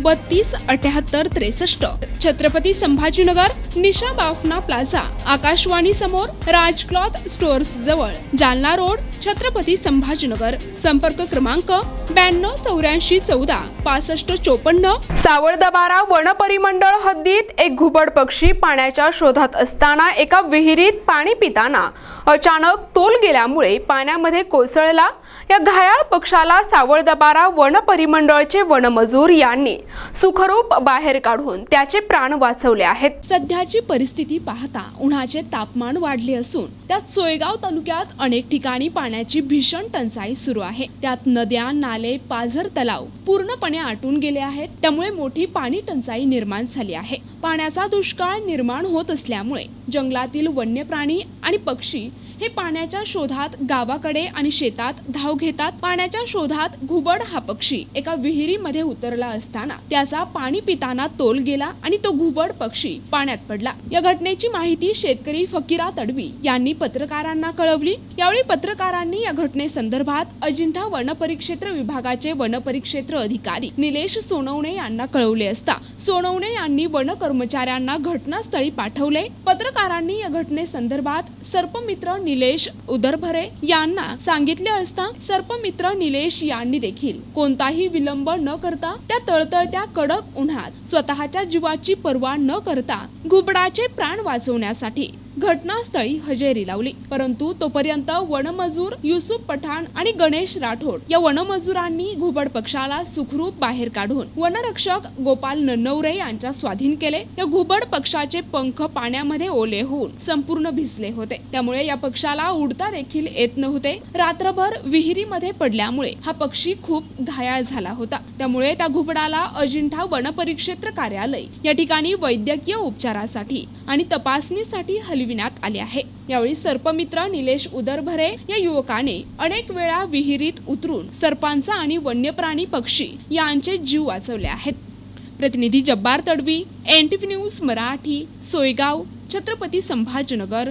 बत्तीस अठ्याहत्तर त्रेसष्ट. छत्रपती संभाजीनगर निशा बाफना प्लाझा. आकाशवाणी समोर राज क्लॉथ स्टोअर्स जवळ. जालना रोड छत्रपती संभाजीनगर. संपर्क क्रमांक ब्याण्णव चौऱ्याऐंशी चौदा पासष्ट चोपन्न. सावळदबारा वन परिमंडळ हद्दीत एक घुबड पक्षी पाण्याच्या शोधात असताना एका विहिरीत पाणी पिताना अचानक तोल गेल्यामुळे पाण्यामध्ये कोसळला. या घायाळ पक्षाला सावळदबारा वन परिमंडळचे वनमजूर यांनी सुखरूप बाहेर काढून त्याचे प्राण वाचवले आहेत. सध्याची परिस्थिती पाहता उन्हाचे तापमान वाढले असून त्यात सोयगाव तालुक्यात अनेक ठिकाणी पाण्याची भीषण टंचाई सुरू आहे. त्यात नद्या नाले पाझर तलाव पूर्णपणे आटून गेले आहेत. त्यामुळे मोठी पाणी टंचाई निर्माण झाली आहे. पाण्याचा दुष्काळ निर्माण होत असल्यामुळे जंगलातील वन्य प्राणी आणि पक्षी हे पाण्याच्या शोधात गावाकडे आणि शेतात धाव घेतात. पाण्याच्या शोधात घुबड हा पक्षी एका विहिरीमध्ये उतरला असताना त्याचा पाणी पिताना तोल गेला आणि तो घुबड पक्षी पाण्यात पडला. या घटनेची माहिती शेतकरी फकीरा तडवी यांनी पत्रकारांना कळवली. यावेळी पत्रकारांनी या घटनेसंदर्भात अजिंठा वनपरिक्षेत्र विभागाचे वनपरिक्षेत्र अधिकारी निलेश सोनवणे यांना कळवले असता सोनवणे यांनी वन कर्मचाऱ्यांना घटनास्थळी पाठवले. पत्रकारांनी या घटनेसंदर्भात सर्पमित्र निलेश उदरभरे यांना सांगितले असता सर्पमित्र निलेश यांनी देखील कोणताही विलंब न करता त्या तळतळत्या कडक उन्हात स्वतःच्या जीवाची पर्वा न करता घुबडाचे प्राण वाचवण्यासाठी घटनास्थळी हजेरी लावली. परंतु तोपर्यंत वनमजूर युसुफ पठाण आणि गणेश राठोड या वनमजुरांनी घुबड पक्षाला सुखरूप बाहेर काढून वनरक्षक गोपाल नन्नवरे यांच्या स्वाधीन केले. या घुबड पक्षाचे पंख पाण्यामध्ये ओले होऊन संपूर्ण भिजले होते. त्यामुळे या पक्षाला उडता देखील येत नव्हते. रात्रभर विहिरीमध्ये पडल्यामुळे हा पक्षी खूप घायाळ झाला होता. त्यामुळे त्या घुबडाला अजिंठा वनपरिक्षेत्र कार्यालय या ठिकाणी वैद्यकीय उपचारासाठी आणि तपासणीसाठी बोलविण्यात आले आहे. यावेळी सर्पमित्र निलेश उदरभरे या युवकाने अनेक वेळा विहिरीत उतरून सर्पांचा आणि वन्य प्राणी पक्षी यांचे जीव वाचवले आहेत. प्रतिनिधी Jabbar Tadvi N T news Marathi Soygaon Chhatrapati Sambhajinagar.